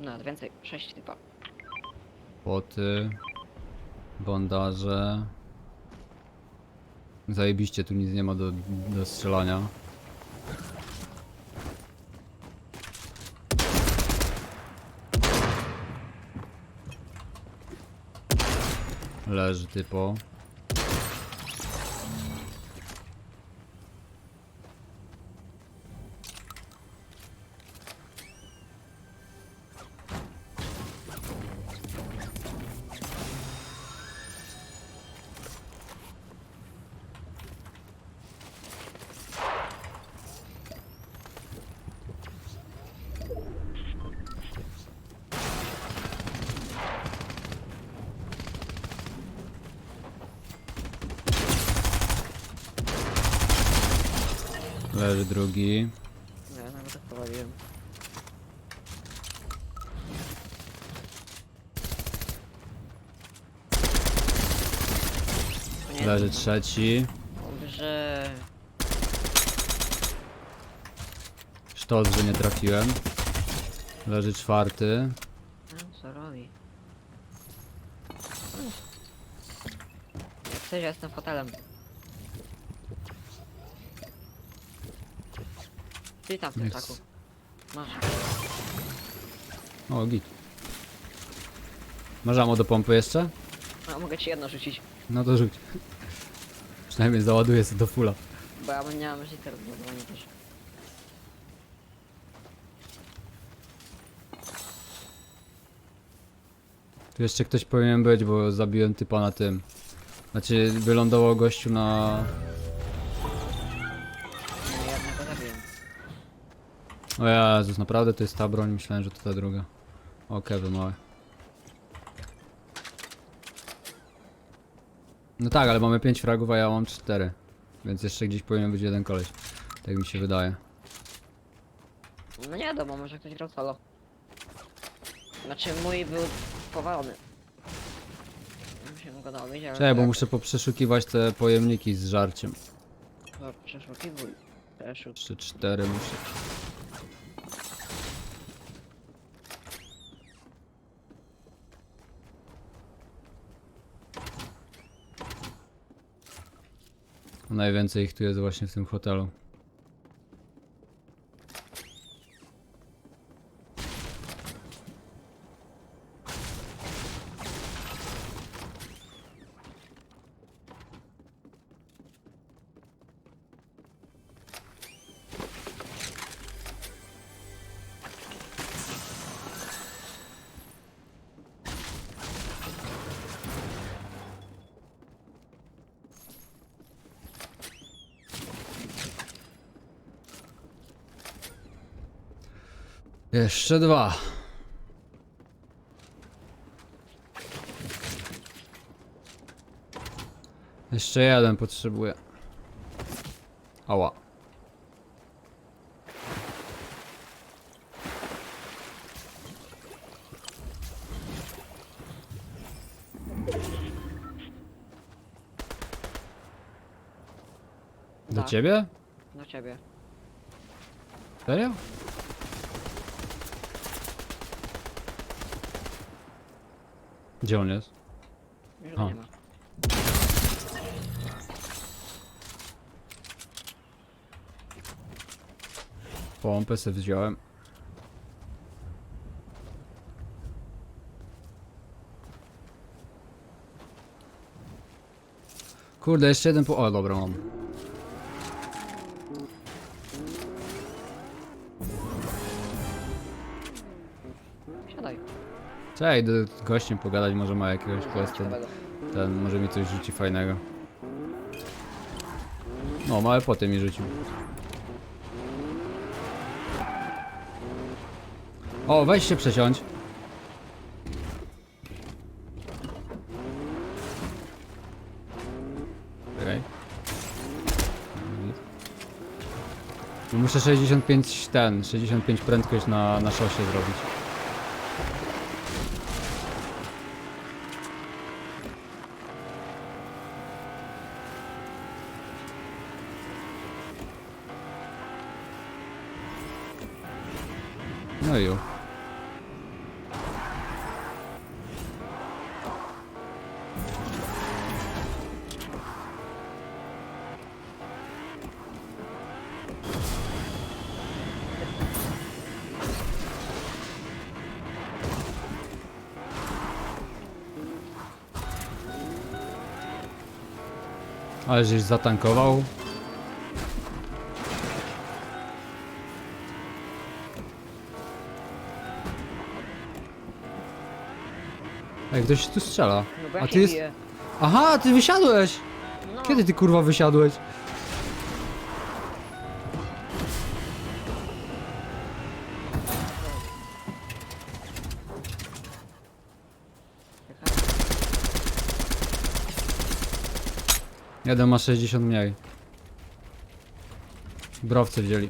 No, więcej. Sześć typa. Poty. Bandaże. Zajebiście, tu nic nie ma do, do strzelania. Leży typo. Leży drugi. No, ja nawet tak prowadziłem. Nie, Leży trzeci. Dobrze. Sztos, że nie trafiłem. Leży czwarty. No, co robi? Jak chcesz, ja jestem fotelem. Ty tym Niech taku. Masz. O, git. Masz ammo do pompy jeszcze? No, mogę ci jedno rzucić. No to rzuć. Przynajmniej załaduję sobie do fulla. Bo ja bym nie mam życia rozbudowania też. Tu jeszcze ktoś powinien być, bo zabiłem typa na tym. Znaczy, wylądował gościu na... O Jezus, naprawdę to jest ta broń? Myślałem, że to ta druga. O, Kevin mały. No tak, ale mamy 5 fragów, a ja mam 4. Więc jeszcze gdzieś powinien być jeden koleś. Tak mi się wydaje. No nie wiadomo, może ktoś grał solo. Znaczy mój był powalony. Musimy go dobić, ale... Czekaj, bo muszę poprzeszukiwać te pojemniki z żarciem. No, Przeszukiwuj. Przeszuk. Jeszcze 4 muszę. Najwięcej ich tu jest właśnie w tym hotelu. Jeszcze dwa. Jeszcze jeden potrzebuję. Ała. Do Tak. ciebie? Do ciebie. Serio? Gdzie on jest? Już go nie ma. Pompę wziąłem. Kurde, jeszcze jeden po... O, dobra, mam. Siadaj. Cześć, z gościem pogadać, może ma jakiegoś questa. Ten, może mi coś rzuci fajnego. No, małe poty mi rzucił. O, weź się przesiądź. Czekaj. No Muszę 65 ten, 65 prędkość na, na szosie zrobić. No i Ale żeś zatankował? Ej, ktoś tu strzela. No bo ja A się ty jest... biję. Aha, ty wysiadłeś! No. Kiedy ty kurwa wysiadłeś? Jeden ma 60 mniej. Browcy wzięli.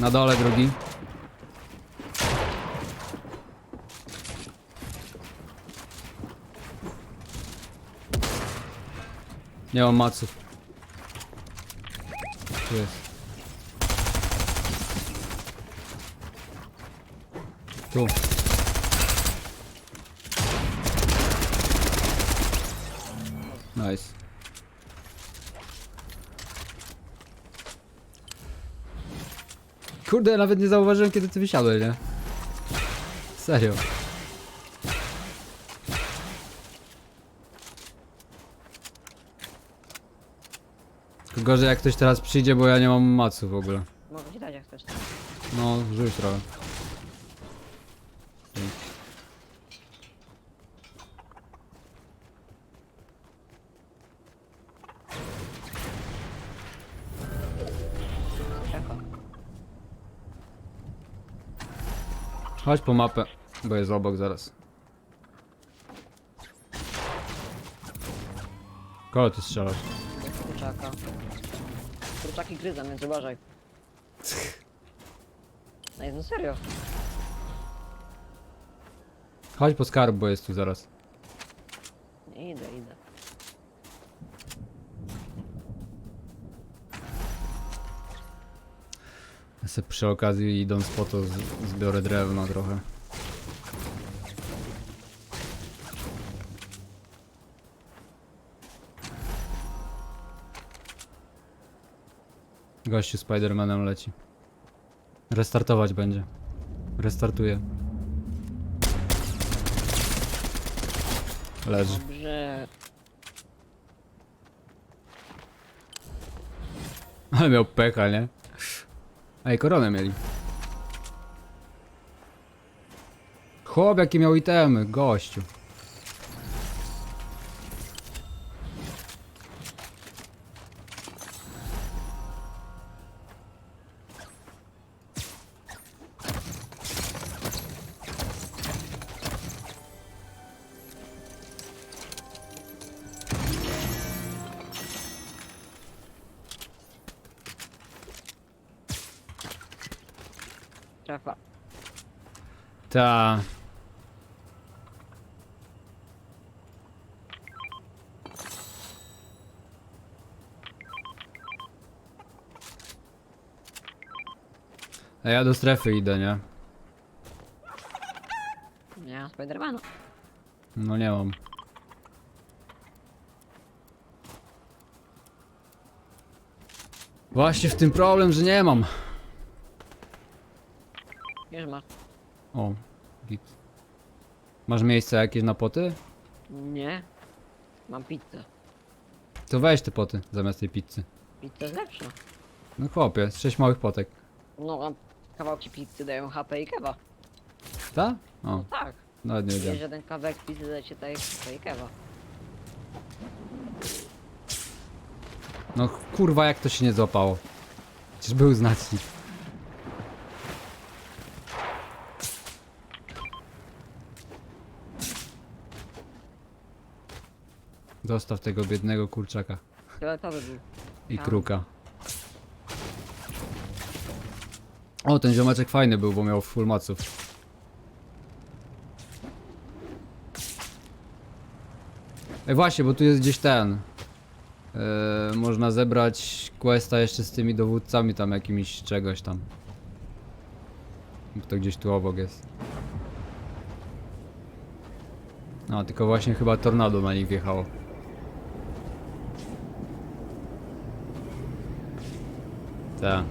Na dole drugi. Nie mam maców. Jest. Tu. Nice. Kurde, nawet nie zauważyłem kiedy ty wysiadłeś, nie? Serio. Tylko gorzej jak ktoś teraz przyjdzie, bo ja nie mam macu w ogóle. Mogę ci dać jak chcesz. No, rzuć trochę. Chodź po mapę, bo jest obok zaraz. Kogo ty strzelasz? Kurczaka. Kurczaki gryzą, więc uważaj. No jest no serio. Chodź po skarb, bo jest tu zaraz. Nie idę, idę. Ja se przy okazji idąc po to z, zbiorę drewno trochę. Gościu Spidermanem leci. Restartować będzie. Restartuje. Leży. Dobrze. Ale miał pecha, nie? Ej, koronę mieli. Chłop, jakie miał itemy, gościu. Trefa. Ta. A ja do strefy idę, nie? Nie mam Spidermana. No nie mam. Właśnie w tym problem, że nie mam. Masz. O, git. Masz miejsce jakieś na poty? Nie. Mam pizzę. To weź te poty zamiast tej pizzy. Pizza jest lepsza. No chłopie, z sześć małych potek. No a kawałki pizzy dają HP i kewa. Ta? O, Tak. nawet nie Nie wiedziałem. żaden kawałek pizzy daje ci daje HP i kewa. No kurwa, jak to się nie złapało? Przecież był znacznik. Zostaw tego biednego kurczaka Fioletowy był. i Tam. kruka. O, ten ziomeczek fajny był, bo miał full maców. Ej, właśnie, bo tu jest gdzieś ten. Eee, można zebrać questa jeszcze z tymi dowódcami tam jakimiś czegoś tam. To gdzieś tu obok jest. No, tylko właśnie chyba tornado na nich wjechało. Tak.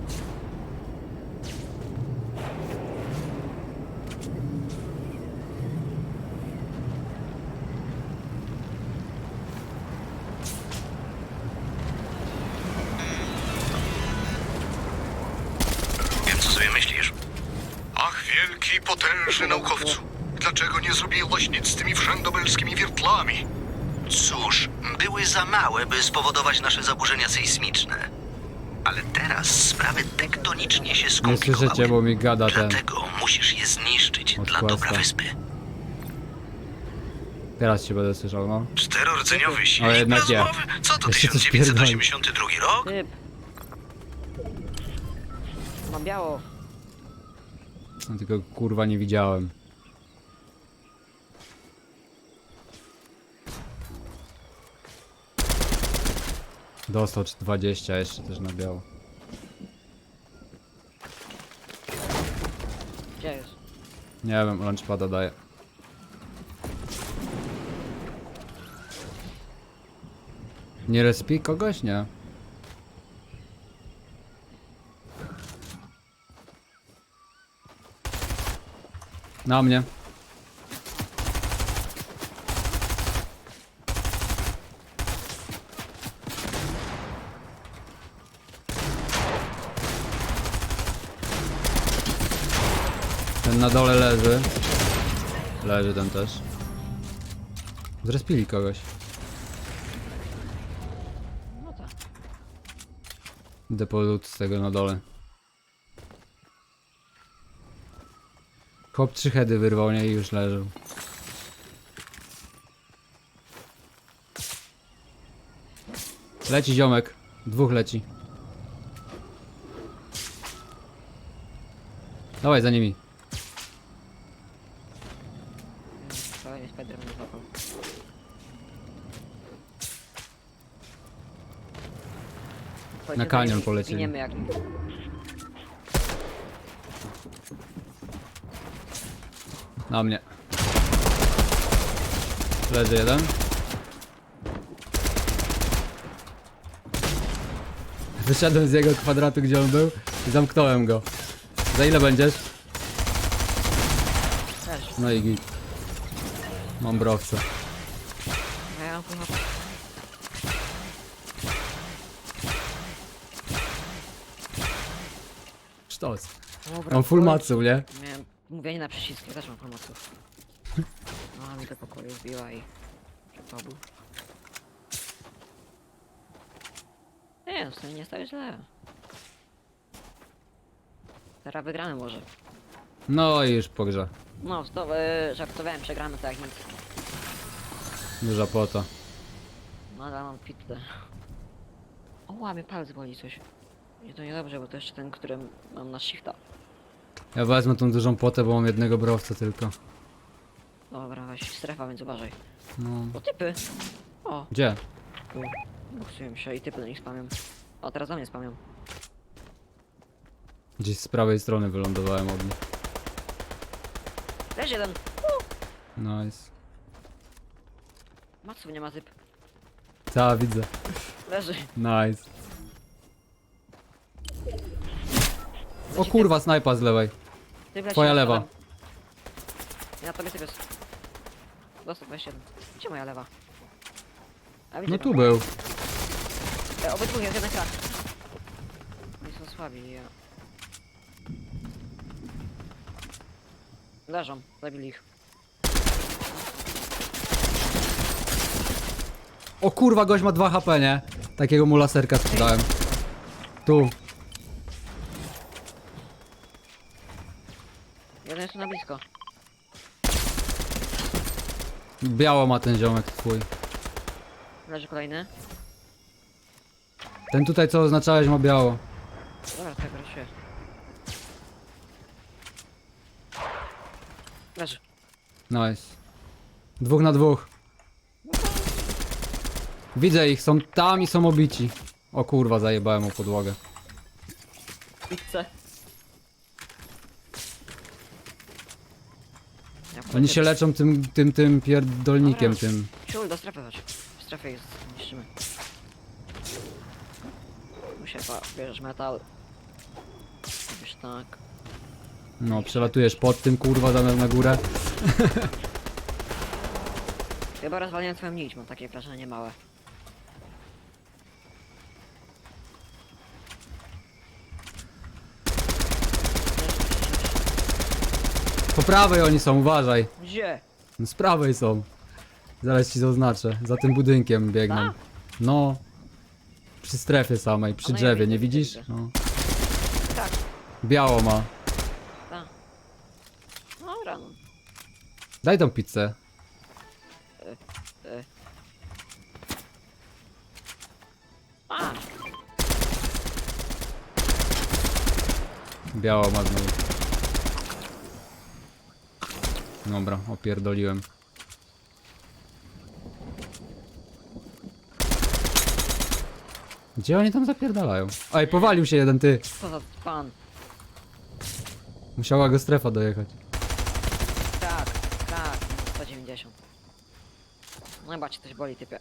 Wiem, co sobie myślisz. Ach, wielki, potężny naukowcu. Dlaczego nie zrobiłeś nic z tymi wszędobelskimi wiertlami? Cóż, były za małe, by spowodować nasze zaburzenia sejsmiczne. Ale teraz sprawy tektonicznie się Nie skomplikowały. słyszycie, bo mi gada ten. Dlatego musisz je zniszczyć Od dla dobra wyspy. Teraz cię będę słyszał, no. Czterordzeniowy Ale silnik jednak nie. Co to, Jeszcze coś 1982 rok? Typ. Ma biało. No, tylko kurwa nie widziałem. Dostał 20 jeszcze też na biało. Gdzie jest? Nie wiem, launchpada daje. Nie respi kogoś? Nie. Na mnie. Ten na dole leży. Leży ten też. Zrespili kogoś. No tak. Idę po lód z tego na dole. Chłop trzy heady wyrwał, nie? I już leżał. Leci ziomek. Dwóch leci. Dawaj za nimi. Na kanion polecieli. Giniemy jak... Na mnie. Leży jeden. Wyszedłem z jego kwadratu, gdzie on był i zamknąłem go. Za ile będziesz? Też. No i git. Mam browca. A ja mam kurwa... Sztos. Dobra, Mam full maców, nie? Miałem mówienie na przyciski, też mam pomoców. No, mi do pokoju wbiła i... To był. Nie, no, w sumie nie stało źle. Teraz wygramy może. No i już po grze. No, to, e, żartowałem, przegramy tak jak nic. Duża płota. No, ale mam pizzę. O, łamie palec boli coś. I to niedobrze, bo to jeszcze ten, którym mam na shifta. Ja wezmę tą dużą płotę, bo mam jednego browca tylko. Dobra, weź strefa, więc uważaj. No. O, typy! O, Gdzie? tu. Buksują się i typy na nich spamią. O, teraz za mnie spamią. Gdzieś z prawej strony wylądowałem od nich. Leż jeden! Nice. Maców nie ma typ. Ta, widzę. Leży. Nice. O Leci kurwa, snajpa z lewej. Leci Twoja na lewa. Ja tobie jest. Dostał 21. Gdzie moja lewa? A widzę No go. tu był. E, obydwu jest jeden krak. Oni są słabi, ja... Leżą, zabili ich. O kurwa, gość ma 2 HP, nie? Takiego mu laserka sprzedałem. Tu. Jeden jest tu na blisko. Biało ma ten ziomek twój. Leży kolejny. Ten tutaj co oznaczałeś ma biało. Dobra, tak się. Leży. Nice. Dwóch na dwóch. Widzę ich, są tam i są obici. O kurwa, zajebałem o podłogę. Pizzę. Ja Oni się leczą tym, tym, tym pierdolnikiem Dobra. tym. Ciul, do strefy chodź. W strefie jest, niszczymy. Pa, bierzesz metal. Robisz tak. No, przelatujesz pod tym kurwa zamiast na górę. Chyba rozwaliłem twoją nić, mam takie wrażenie małe. Po prawej oni są, uważaj. Gdzie? No z prawej są. Zaraz ci zaznaczę. Za tym budynkiem biegną. Tak? No. Przy strefie samej, przy no ja drzewie, widzę, nie widzisz? widzę. No. Tak, Biało ma. tak. Dobra, no. Daj tą pizzę. E. A, Biało ma znowu. Dobra, opierdoliłem. Gdzie oni tam zapierdalają? Ej, powalił się jeden ty. co za pan. Musiała go strefa dojechać. Tak, tak, 190. No chyba cię coś boli, typie.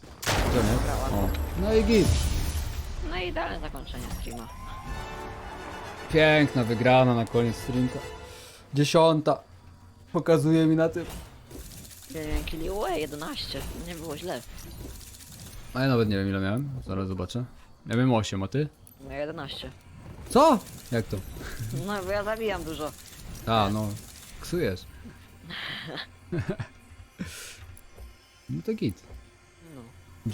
Nie? O. No i git. No i idealne zakończenie streama. Piękna wygrana na koniec streamka. Dziesiąta. Pokazuje mi na tym. Jeden killi, ue, 11. Nie było źle. A ja nawet nie wiem ile miałem. Zaraz zobaczę. Ja miałem 8, a ty? No 11. Co? Jak to? No bo ja zabijam dużo. A, no. Ksujesz. No to git.